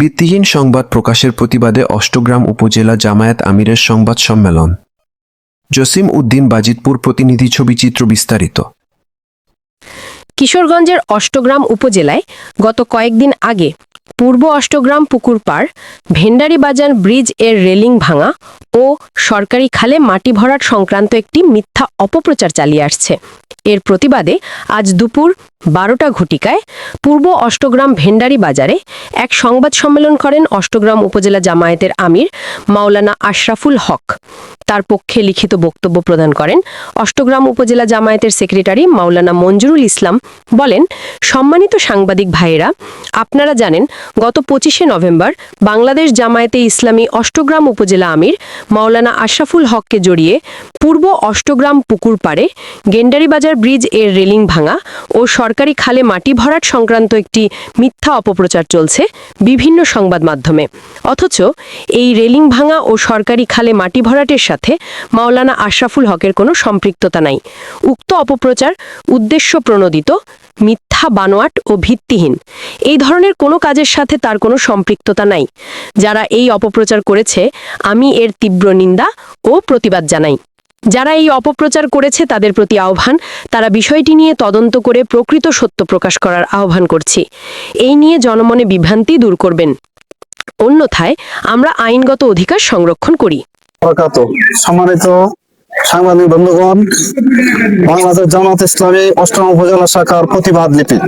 ভিত্তিহীন সংবাদ প্রকাশের প্রতিবাদে অষ্টগ্রাম উপজেলা জামায়াত আমিরের সংবাদ সম্মেলন। জসিম উদ্দিন বাজিতপুর প্রতিনিধি ছবি চিত্র বিস্তারিত। কিশোরগঞ্জের অষ্টগ্রাম উপজেলায় গত কয়েকদিন আগে পূর্ব অষ্টগ্রাম পুকুর পাড়, ভেন্ডারি বাজার ব্রিজের রেলিং ভাঙা ও সরকারি খালে মাটি ভরাট সংক্রান্ত একটি মিথ্যা অপপ্রচার চালিয়ে আসছে। এর প্রতিবাদে আজ দুপুর বারোটা ঘটিকায় পূর্ব অষ্টগ্রাম ভেন্ডারি বাজারে এক সংবাদ সম্মেলন করেন অষ্টগ্রাম উপজেলা জামায়াতের আমির মাওলানা আশরাফুল হক। তার পক্ষে লিখিত বক্তব্য প্রদান করেন। অষ্টগ্রাম উপজেলা জামায়াতের সেক্রেটারি মাওলানা মঞ্জুরুল ইসলাম বলেন, সম্মানিত সাংবাদিক ভাইয়েরা, আপনারা জানেন, গত পঁচিশে নভেম্বর বাংলাদেশ জামায়াতে ইসলামী অষ্টগ্রাম উপজেলা আমির মাওলানা আশরাফুল হককে জড়িয়ে পূর্ব অষ্টগ্রাম পুকুর পাড়ে গেন্ডারিবাজার ব্রিজের রেলিং ভাঙা ও সরকারি খালে মাটি ভরাট সংক্রান্ত একটি মিথ্যা অপপ্রচার চলছে বিভিন্ন সংবাদ মাধ্যমে। অথচ এই রেলিং ভাঙা ও সরকারি খালে মাটি ভরাটের সাথে মাওলানা আশরাফুল হকের কোনো সম্পৃক্ততা নাই। উক্ত অপপ্রচার উদ্দেশ্য প্রণোদিত, মিথ্যা বানোয়াট ও ভিত্তিহীন। এই ধরনের কোনো কাজের সাথে তার কোনো সম্পৃক্ততা নাই। যারা এই অপপ্রচার করেছে, আমি এর তীব্র নিন্দা ও প্রতিবাদ জানাই। যারা এই অপপ্রচার করেছে তাদের প্রতি আহ্বান, তারা বিষয়টি নিয়ে তদন্ত করে প্রকৃত সত্য প্রকাশ করার আহ্বান করছি। এই নিয়ে জনমনে বিভ্রান্তি দূর করবেন। অন্যথায় আমরা আইনগত অধিকার সংরক্ষণ করি। সম্মানিত সাংবাদিক বন্ধুগণ, বাংলাদেশ জামাত ইসলামী অষ্টম উপজেলা শাখার প্রতিবাদ লিপি।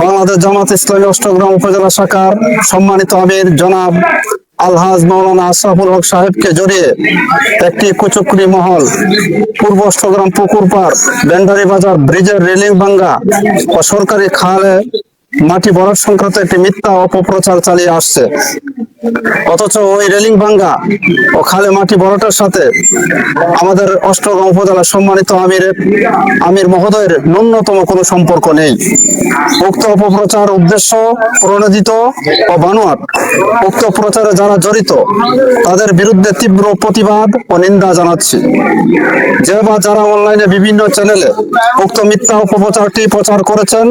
বাংলাদেশ জামাত ইসলামী অষ্টগ্রাম উপজেলা শাখার সম্মানিত আমির জনাব আলহাজ মৌলানা আশরাফুল হক সাহেবকে জড়িয়ে একটি কুচুকরি মহল, পূর্ব অষ্টগ্রাম পুকুর পাড় বেন্ডারি বাজার, ব্রিজের রেলিং ভাঙ্গা ও সরকারি খালে মাটি ভরাট সংক্রান্ত একটি মিথ্যা অপপ্রচার চালিয়ে আসছে। অথচ ওই রেলিং ভাঙ্গা ও খালে মাটি ভরাটের সাথে আমাদের অষ্টগ্রাম উপজেলার সম্মানিত আমিরের আমির মহোদয়ের ন্যূনতম কোনো সম্পর্ক নেই। উক্ত অপপ্রচার উদ্দেশ্য প্রণোদিত ও বানোয়াট। উক্ত প্রচারে যারা জড়িত, তাদের বিরুদ্ধে তীব্র প্রতিবাদ ও নিন্দা জানাচ্ছি। যে বা যারা অনলাইনে বিভিন্ন চ্যানেলে উক্ত মিথ্যা অপপ্রচারটি প্রচার করেছেন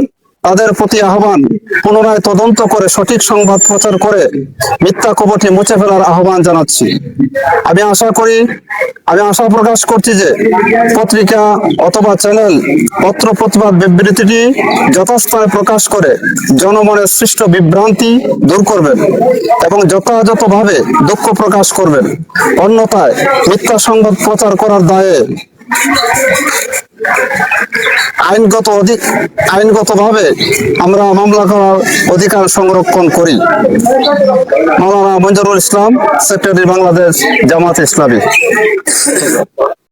তাদের প্রতি আহ্বান, পুনরায় তদন্ত করে সঠিক সংবাদ প্রচার করে মিথ্যা কবটি মুছে ফেলার আহ্বান জানাচ্ছি। আমি আশা করি, আমি আশা প্রকাশ করছি যে পত্রিকা অথবা চ্যানেল পত্র প্রতিবাদ বিবৃতিটি যথাস্থানে প্রকাশ করে জনমনের সৃষ্ট বিভ্রান্তি দূর করবেন এবং যথাযথভাবে দুঃখ প্রকাশ করবেন অন্যথায় মিথ্যা সংবাদ প্রচার করার দায়ে আইনগত অধিক আইনগতভাবে আমরা মামলা করার অধিকার সংরক্ষণ করি। মাওলানা মঞ্জুরুল ইসলাম, সেক্রেটারি বাংলাদেশ জামাত ইসলামী।